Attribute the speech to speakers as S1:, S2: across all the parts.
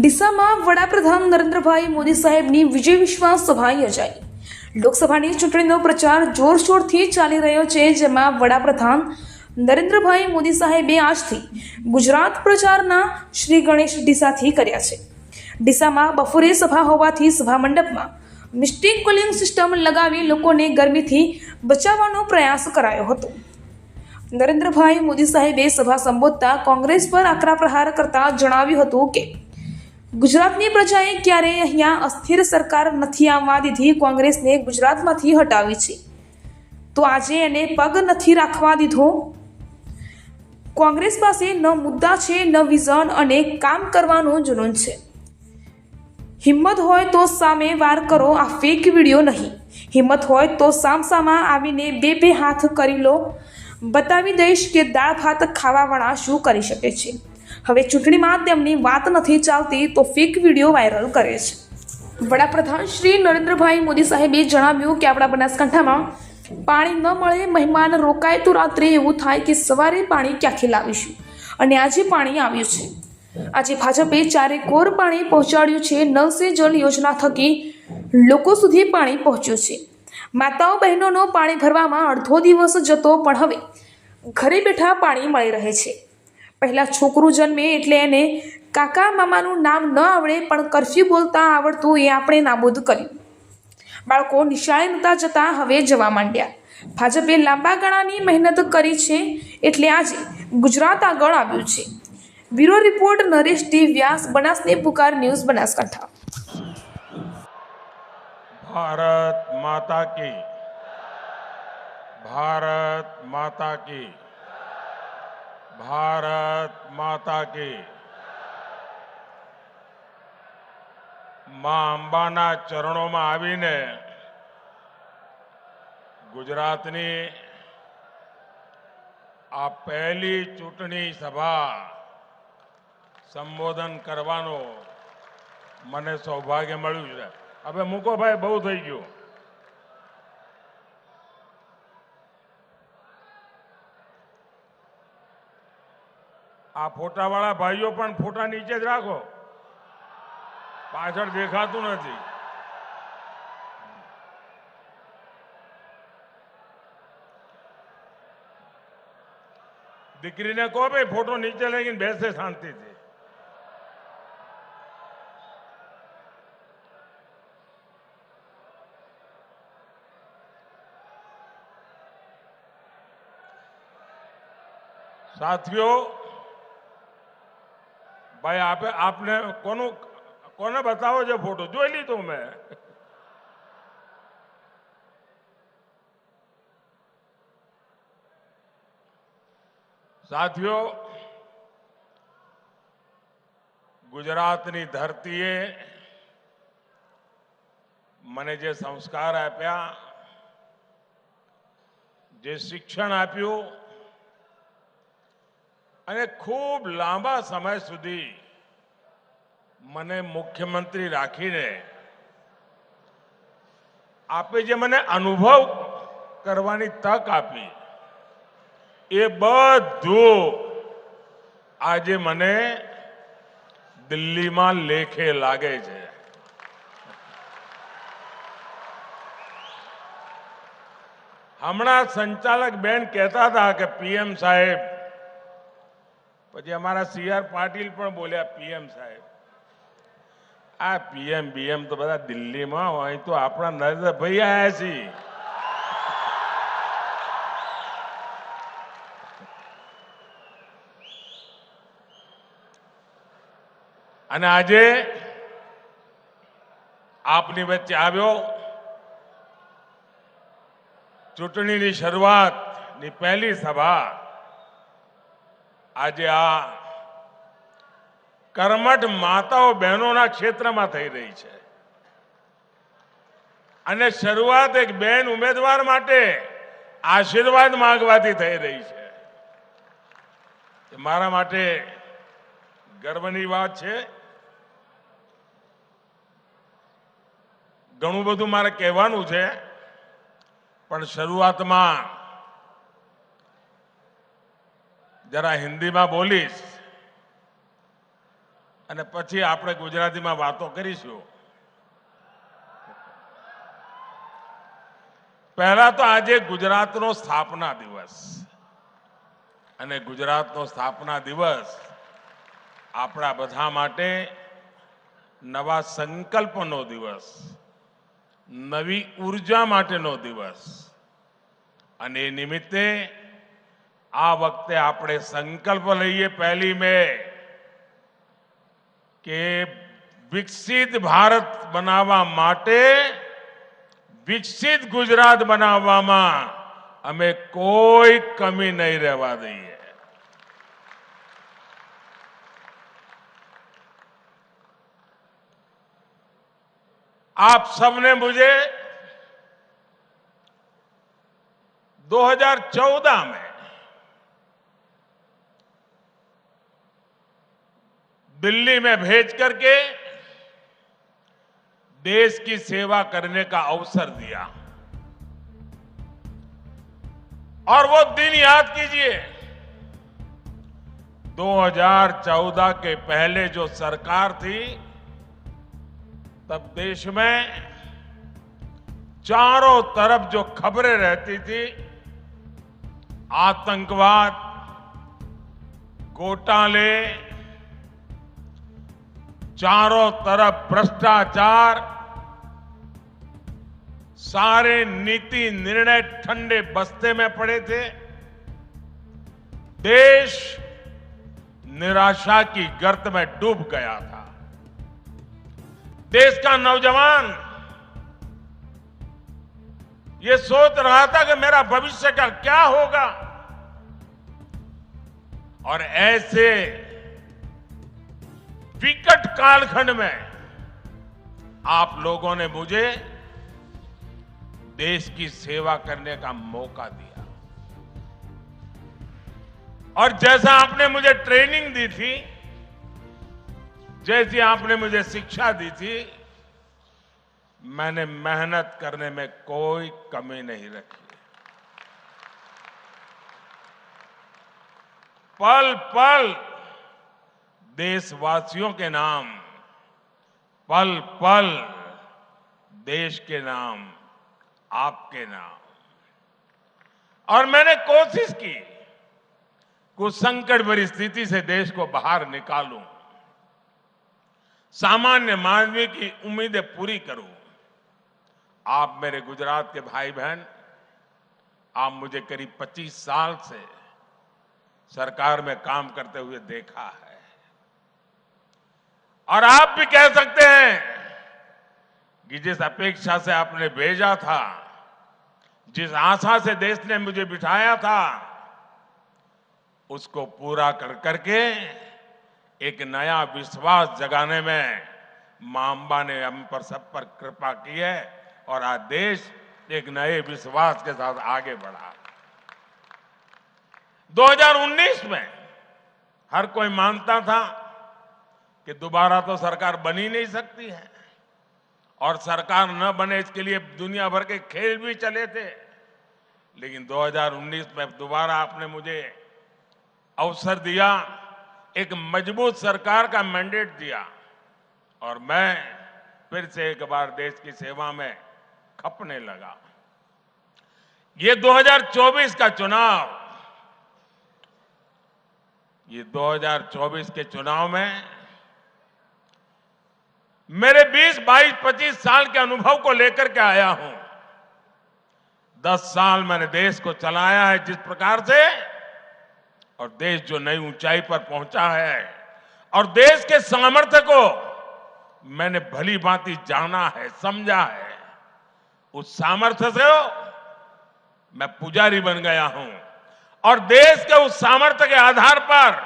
S1: ડીસામાં વડાપ્રધાન નરેન્દ્રભાઈ મોદી સાહેબની વિજય વિશ્વાસ સભા યોજાઈ લોકસભાની ચૂંટણીનો પ્રચાર જોરશોરથી ચાલી રહ્યો છે જેમાં વડાપ્રધાન નરેન્દ્રભાઈ મોદી સાહેબે આજથી ગુજરાત પ્રચારના શ્રી ગણેશ ડીસાથી કર્યા છે ડીસામાં બપોરે સભા હોવાથી સભા મંડપમાં મિસ્ટેક કુલિંગ સિસ્ટમ લગાવી લોકોને ગરમીથી બચાવવાનો પ્રયાસ કરાયો હતો નરેન્દ્રભાઈ મોદી સાહેબે સભા સંબોધતા કોંગ્રેસ પર આકરા પ્રહાર કરતા જણાવ્યું હતું કે ગુજરાતની પ્રજાએ ક્યારેય અહીંયા અસ્થિર સરકાર નથી આવવા દીધી કોંગ્રેસને ગુજરાતમાંથી હટાવી છે તો આજે એને પગ નથી રાખવા દીધો કોંગ્રેસ પાસે ન મુદ્દા છે ન વિઝન અને કામ કરવાનું જુનૂન છે હિંમત હોય તો સામે વાર કરો આ ફેક વિડીયો નહીં હિંમત હોય તો સામસામાં આવીને બે બે હાથ કરી લો બતાવી દઈશ કે દાળ ભાત ખાવાવાળા શું કરી શકે છે હવે ચૂંટણીમાં તેમની વાત નથી ચાલતી તો ફેક વિડીયો વાયરલ કરે છે વડાપ્રધાન શ્રી નરેન્દ્રભાઈ મોદી સાહેબે જણાવ્યું કે આપણા બનાસકાંઠામાં પાણી ન મળે મહેમાન રોકાય તો રાત્રે એવું થાય કે સવારે પાણી ક્યાંથી લાવીશું અને આજે પાણી આવ્યું છે આજે ભાજપે ચારે કોર પાણી પહોંચાડ્યું છે નલ સે જલ યોજના થકી લોકો સુધી પાણી પહોંચ્યું છે માતાઓ બહેનોનો પાણી ભરવામાં અડધો દિવસ જતો પણ હવે ઘરે બેઠા પાણી મળી રહે છે પહેલાં છોકરું જન્મે એટલે એને કાકા મામાનું નામ ન આવડે પણ કરફ્યુ બોલતા આવડતું એ આપણે નાબૂદ કર્યું બાળકો નિશાળે નતા જતા હવે જવા માંડ્યા ભાજપે લાંબા ગાળાની મહેનત કરી છે એટલે આજે ગુજરાત આગળ આવ્યું છે bureau report Naresh T Vyas બનાસની પુકાર news Banaskantha
S2: Bharat Mata કી ભારત માતા કી भारत माता की મા અંબાના ચરણોમાં આવીને ગુજરાતની આ પહેલી ચૂંટણી સભા સંબોધન કરવાનો મને સૌભાગ્ય મળ્યું છે હવે મૂકો ભાઈ બહુ થઈ ગયું आ फोटा वाला भाईओं फोटा नीचे ज राखो पाचड़ देखात नहीं दीकरी ने कहो भाई फोटो नीचे लेकिन बेसे शांति थी साथियों भैया आपने कोनो कोनो बताओ जो फोटो જોઈ લીધું મે સાથીઓ ગુજરાતની ધરતીએ મને જે સંસ્કાર આપ્યા જે શિક્ષણ આપ્યું અને ખૂબ લાંબા સમય સુધી મને મુખ્યમંત્રી રાખીને આપે જે મને અનુભવ કરવાની તક આપી એ બધું આજે મને દિલ્હીમાં લેખે લાગે છે હમણાં સંચાલક બેન કહેતા હતા કે પીએમ સાહેબ પછી અમારા સી આર પાટીલ પણ બોલ્યા પીએમ સાહેબ આ પીએમ બીએમ તો બધા દિલ્હીમાં હોય તો આપણા નરેન્દ્ર ભાઈ આવ્યા છીએ અને આજે આપની વચ્ચે આવ્યો ચૂંટણીની શરૂઆતની પહેલી સભા આજે આ કર્મઠ માતાઓ બહેનોના ક્ષેત્રમાં થઈ રહી છે અને શરૂઆત એક બેન ઉમેદવાર માટે આશીર્વાદ માંગવાથી થઈ રહી છે મારા માટે ગર્વની વાત છે ઘણું બધું મારે કહેવાનું છે પણ શરૂઆતમાં જરા હિન્દીમાં બોલીશ અને પછી આપણે ગુજરાતીમાં વાતો કરીશું પહેલા તો આજે ગુજરાતનો સ્થાપના દિવસ અને ગુજરાતનો સ્થાપના દિવસ આપણા બધા માટે નવા સંકલ્પનો દિવસ નવી ઉર્જા માટેનો દિવસ અને એ નિમિત્તે આ વખતે આપણે સંકલ્પ લઈએ પહેલી મે કે વિકસિત ભારત બનાવવા માટે વિકસિત ગુજરાત બનાવવામાં અમે કોઈ કમી નહી રહેવા દઈએ આપ સૌને મને 2014 માં दिल्ली में भेज करके देश की सेवा करने का अवसर दिया और वो दिन याद कीजिए 2014 के पहले जो सरकार थी तब देश में चारों तरफ जो खबरें रहती थी आतंकवाद घोटाले चारों तरफ भ्रष्टाचार सारे नीति निर्णय ठंडे बस्ते में पड़े थे देश निराशा की गर्त में डूब गया था देश का नौजवान ये सोच रहा था कि मेरा भविष्य का क्या होगा और ऐसे विकट कालखंड में आप लोगों ने मुझे देश की सेवा करने का मौका दिया और जैसा आपने मुझे ट्रेनिंग दी थी जैसी आपने मुझे शिक्षा दी थी मैंने मेहनत करने में कोई कमी नहीं रखी पल पल देशवासियों के नाम पल पल देश के नाम आपके नाम और मैंने कोशिश की कुछ संकट भरी स्थिति से देश को बाहर निकालूं सामान्य मानवी की उम्मीदें पूरी करूं आप मेरे गुजरात के भाई बहन आप मुझे करीब 25 साल से सरकार में काम करते हुए देखा है और आप भी कह सकते हैं कि जिस अपेक्षा से आपने भेजा था जिस आशा से देश ने मुझे बिठाया था उसको पूरा कर करके एक नया विश्वास जगाने में मां अम्बा ने हम पर सब पर कृपा की है और आज देश एक नए विश्वास के साथ आगे बढ़ा 2019 में हर कोई मानता था कि दोबारा तो सरकार बनी नहीं सकती है और सरकार न बने इसके लिए दुनिया भर के खेल भी चले थे लेकिन 2019 में दोबारा आपने मुझे अवसर दिया एक मजबूत सरकार का मैंडेट दिया और मैं फिर से एक बार देश की सेवा में खपने लगा ये 2024 का चुनाव ये 2024 के चुनाव में मेरे 20, 22, 25 साल के अनुभव को लेकर के आया हूं 10 साल मैंने देश को चलाया है जिस प्रकार से और देश जो नई ऊंचाई पर पहुंचा है और देश के सामर्थ्य को मैंने भली भांति जाना है समझा है उस सामर्थ्य से मैं पुजारी बन गया हूं और देश के उस सामर्थ्य के आधार पर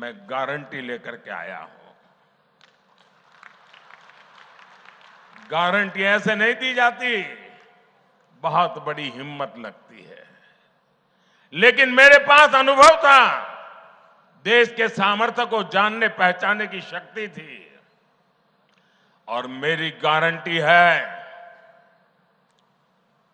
S2: मैं गारंटी लेकर के आया हूं गारंटी ऐसे नहीं दी जाती बहुत बड़ी हिम्मत लगती है लेकिन मेरे पास अनुभव था देश के सामर्थ्य को जानने पहचानने की शक्ति थी और मेरी गारंटी है